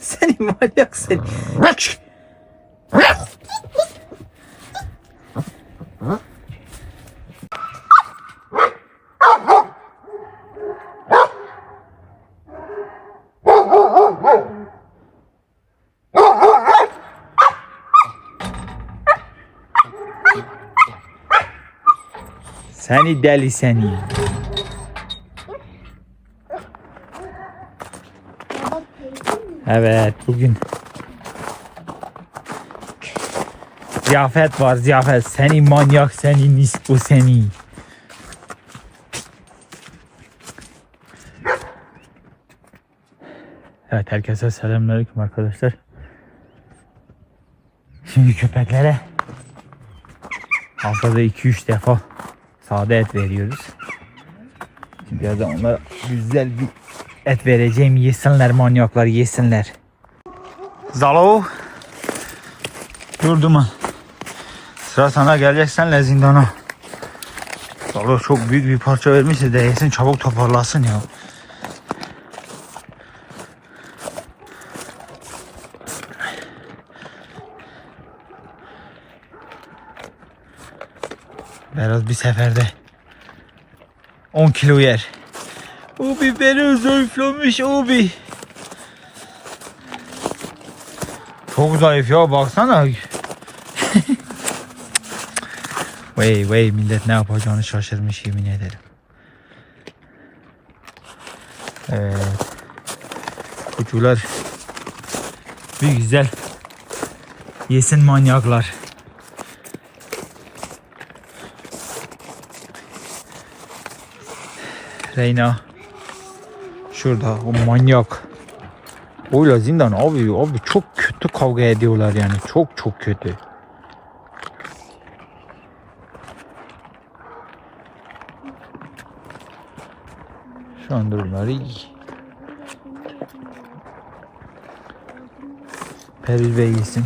Seni manyak seni. Seni deli seni. Evet bugün ziyafet var ziyafet. Seni manyak seni nispu seni. Evet herkese selamünaleyküm arkadaşlar. Şimdi köpeklere haftada 2-3 defa sade et veriyoruz. Şimdi birazdan onlara güzel bir et vereceğim yesinler manyaklar yesinler. Zalo. Dur duman. Sıra sana gelecek senle zindana. Zalo çok büyük bir parça vermişse de yesin çabuk toparlasın ya. Biraz bir seferde 10 kilo yer. Ubi beni zayıflamış Ubi. Çok zayıf ya baksana. Vey vey millet ne yapacağını şaşırmış yemin ederim. Evet. Kutular bir güzel yesin manyaklar. Reyna. Şurada o manyak. Oyla zindan abi abi çok kötü kavga ediyorlar yani çok çok kötü. Şu an durumları iyi. Peril Bey yesin.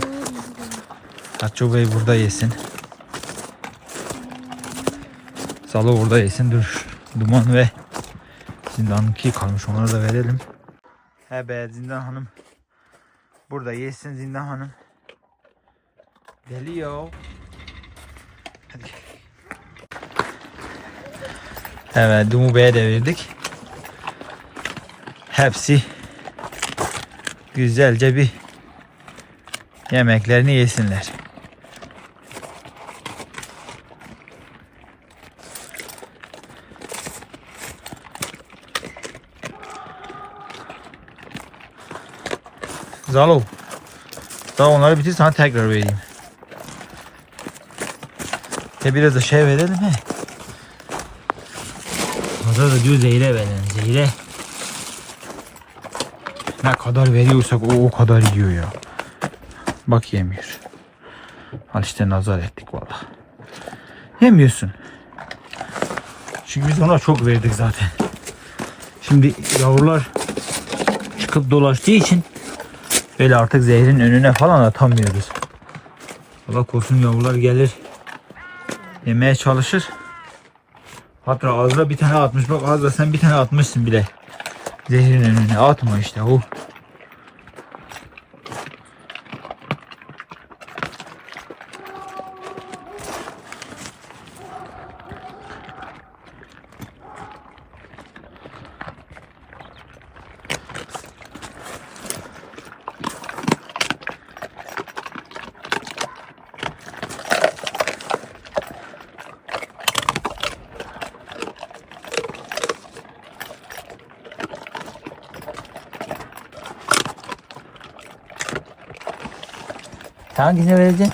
Haço Bey burada yesin. Salo burada yesin. Dur. Duman ve Zindanınki kalmış onları da verelim. He be Zindan Hanım. Burada yesin Zindan Hanım. Geliyor. Hadi. Evet Dumu Bey'e de verdik. Hepsi güzelce bir yemeklerini yesinler. Zalo. Daha onları bitir sana tekrar vereyim. Ya biraz da şey verelim he. Fazla da diyor zehire verelim zehire. Ne kadar veriyorsak o o kadar yiyor ya. Bak yemiyor. Al işte nazar ettik valla. Yemiyorsun. Çünkü biz ona çok verdik zaten. Şimdi yavrular çıkıp dolaştığı için Böyle artık zehrin önüne falan atamıyoruz. Allah korusun yavrular gelir. Yemeye çalışır. Hatta Azra bir tane atmış. Bak Azra sen bir tane atmışsın bile. Zehrin önüne atma işte o. Hangisine vereceksin?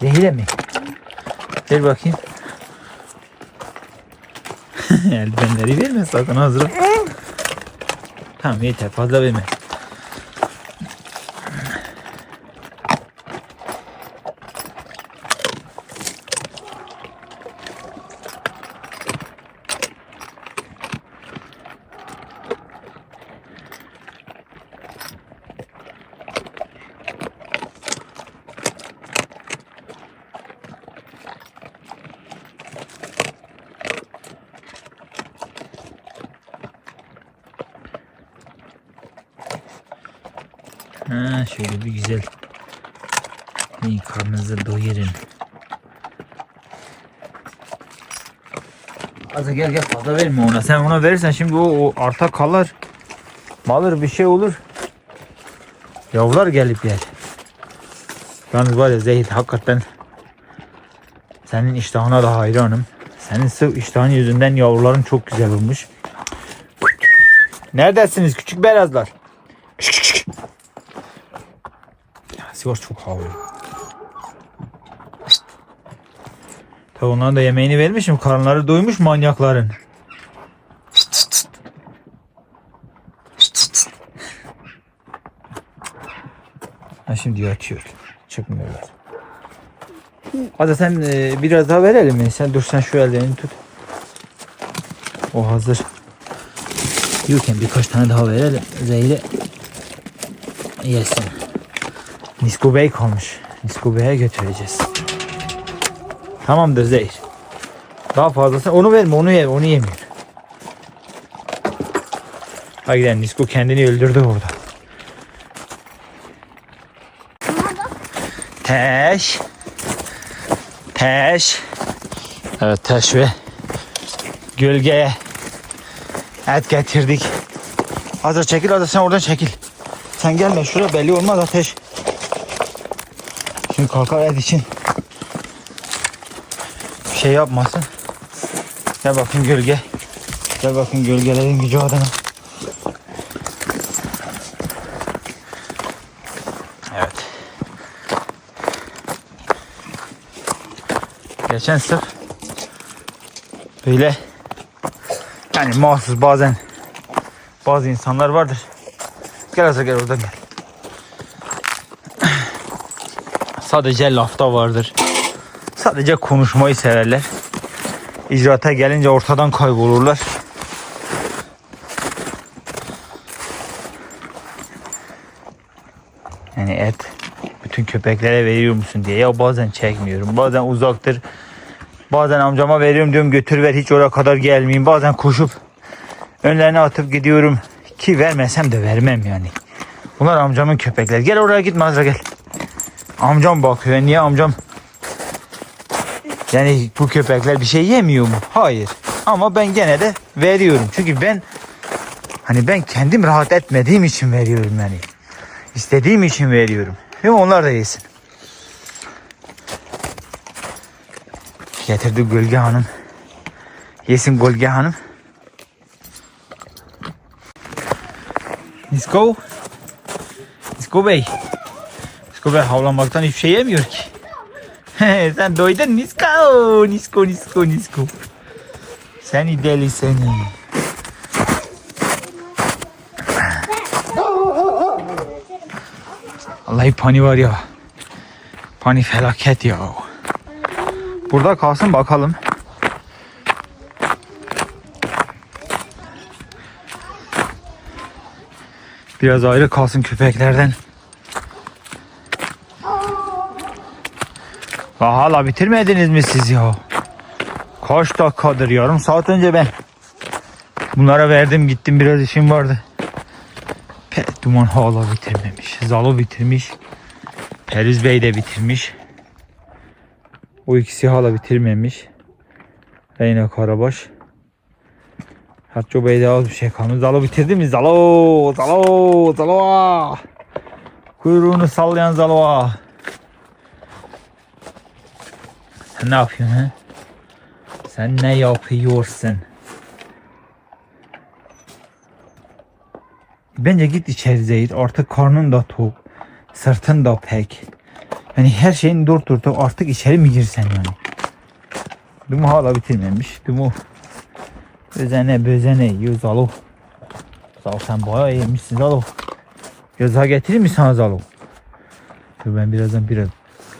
Zehire mi? Ver bakayım. Eldivenleri verme sakın hazır. Tamam yeter fazla verme. Ha, şöyle bir güzel iyi karnınızı doyurun. Az gel gel fazla verme ona. Sen ona verirsen şimdi o, o arta kalır. Malır bir şey olur. Yavrular gelip yer. Yalnız var ya Zehir hakikaten senin iştahına da hayranım. Senin sırf iştahın yüzünden yavruların çok güzel olmuş. Neredesiniz küçük beyazlar? Ya, Sivas çok havlıyor. Tabii onların da yemeğini vermişim. Karnları doymuş manyakların. Ha şimdi yatıyor. Çıkmıyorlar. Hadi sen e, biraz daha verelim? Sen dur sen şu ellerini tut. O hazır. Yokken birkaç tane daha verelim. Zehri yesin. Nisko Bey kalmış. Nisko Bey'e götüreceğiz. Tamamdır Zehir. Daha fazlası onu verme onu ye onu yemiyor. Hadi gidelim Nisko kendini öldürdü orada. Teş. Teş. Evet teş ve gölgeye et getirdik. Hazır çekil hazır sen oradan çekil. Sen gelme şuraya belli olmaz ateş. Şimdi kalkar et için bir şey yapmasın. Gel bakın gölge. Gel bakın gölgelerin gücü adına. Evet. Geçen sırf böyle yani mahsus bazen bazı insanlar vardır. Gel Azra gel oradan gel. Sadece lafta vardır. Sadece konuşmayı severler. İcraata gelince ortadan kaybolurlar. Yani et bütün köpeklere veriyor musun diye. Ya bazen çekmiyorum. Bazen uzaktır. Bazen amcama veriyorum diyorum götür ver hiç oraya kadar gelmeyeyim. Bazen koşup önlerine atıp gidiyorum. Ki vermesem de vermem yani. Bunlar amcamın köpekleri. Gel oraya gitme Azra gel. Amcam bakıyor. Niye amcam? Yani bu köpekler bir şey yemiyor mu? Hayır. Ama ben gene de veriyorum. Çünkü ben hani ben kendim rahat etmediğim için veriyorum yani. İstediğim için veriyorum. Ve onlar da yesin. Getirdi Gölge Hanım. Yesin Gölge Hanım. Nisko. Nisko Bey. Nisko Bey havlamaktan hiçbir şey yemiyor ki. Sen doydun Nisko. Nisko, Nisko, Nisko. Seni deli seni. Vallahi pani var ya. Pani felaket ya. Burada kalsın bakalım. Biraz ayrı kalsın köpeklerden. Hala bitirmediniz mi siz ya? Kaç dakikadır yarım saat önce ben bunlara verdim gittim biraz işim vardı. Pe, duman hala bitirmemiş. Zalo bitirmiş. Periz Bey de bitirmiş. O ikisi hala bitirmemiş. Reyna Karabaş. Hatço Bey'de az bir şey kalmış. Zalo bitirdi mi? Zalo! Zalo! Zalo! Kuyruğunu sallayan Zalo! Sen ne yapıyorsun he? Sen ne yapıyorsun? Bence git içeri Zeyt. Artık karnın da tok. Sırtın da pek. Yani her şeyin dört dörtte artık içeri mi girsen yani? Dumu hala bitirmemiş. Dumu özene bözene yiyor Zalo. Zalo sen bayağı yemişsin Zalo. Göza getirir mi sana Zalo? Ben birazdan biraz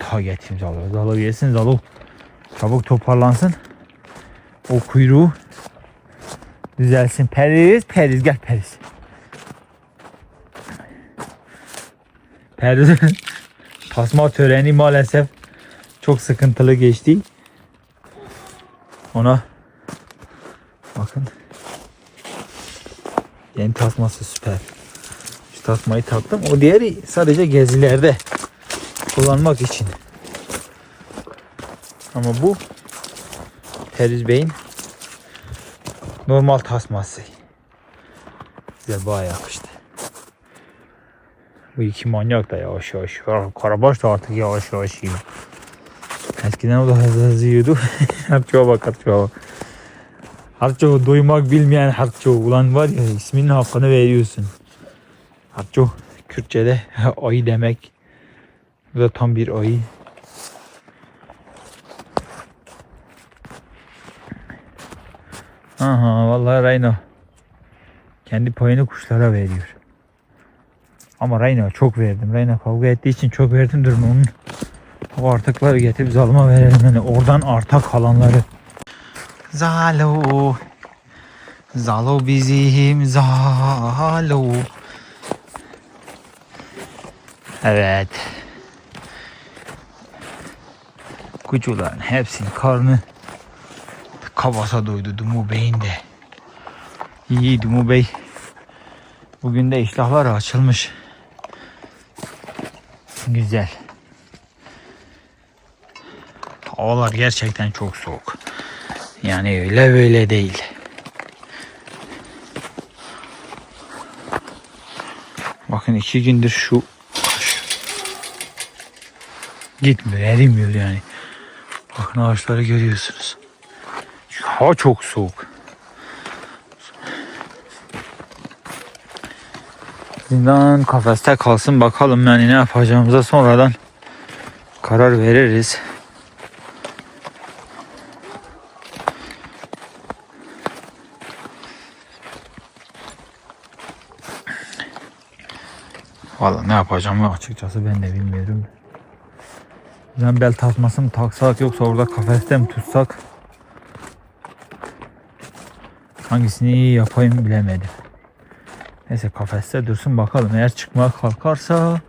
daha getireyim Zalo. Zalo yesin Zalo. Çabuk toparlansın. O kuyruğu düzelsin. Periz, Periz gel Periz. Periz tasma töreni maalesef çok sıkıntılı geçti. Ona bakın yeni tasması süper. tasmayı taktım. O diğeri sadece gezilerde kullanmak için. Ama bu Periz Bey'in normal tasması. Güzel bayağı yakıştı. Bu iki manyak da yavaş yavaş. Karabaş da artık yavaş yavaş yiyor. Eskiden o da hızlı hızlı yiyordu. Harçoğa bak harçoğa bak. Harço duymak bilmeyen harço. Ulan var ya isminin hakkını veriyorsun. Harço Kürtçe'de ayı demek. Bu da tam bir ayı. Aha vallahi Reyna. Kendi payını kuşlara veriyor. Ama Reyna çok verdim. Reyna kavga ettiği için çok verdim durum onun. O artıkları getirip zalıma verelim. Yani oradan arta kalanları. Zalo. Zalo bizim Zalo. Evet. Kucuların hepsinin karnı kabasa doydu Dumu Bey'in de. İyi Dumu Bey. Bugün de iştahlar açılmış. Güzel. Havalar gerçekten çok soğuk. Yani öyle böyle değil. Bakın iki gündür şu gitmiyor, erimiyor yani. Bakın ağaçları görüyorsunuz. Hava çok soğuk. Zindan kafeste kalsın bakalım yani ne yapacağımıza sonradan karar veririz. Valla ne yapacağımı açıkçası ben de bilmiyorum. Ben bel tasması mı taksak yoksa orada kafeste mi tutsak? Hangisini yapayım bilemedim. Neyse kafeste dursun bakalım. Eğer çıkmaya kalkarsa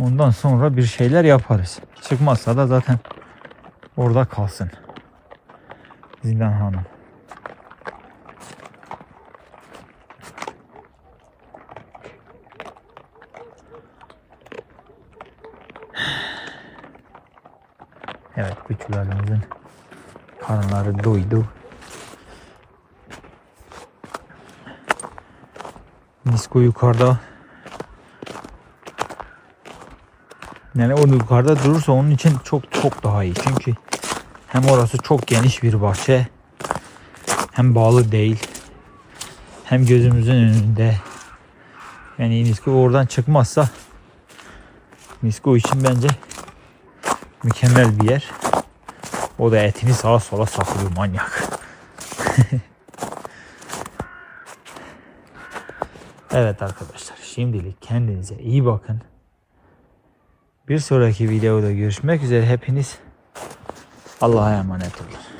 ondan sonra bir şeyler yaparız. Çıkmazsa da zaten orada kalsın. Zindan Hanım. Evet küçüklerimizin karınları doydu. Nisko yukarıda. Yani o yukarıda durursa onun için çok çok daha iyi. Çünkü hem orası çok geniş bir bahçe. Hem bağlı değil. Hem gözümüzün önünde. Yani Nisko oradan çıkmazsa Nisko için bence mükemmel bir yer. O da etini sağa sola saklıyor manyak. Evet arkadaşlar şimdilik kendinize iyi bakın. Bir sonraki videoda görüşmek üzere hepiniz Allah'a emanet olun.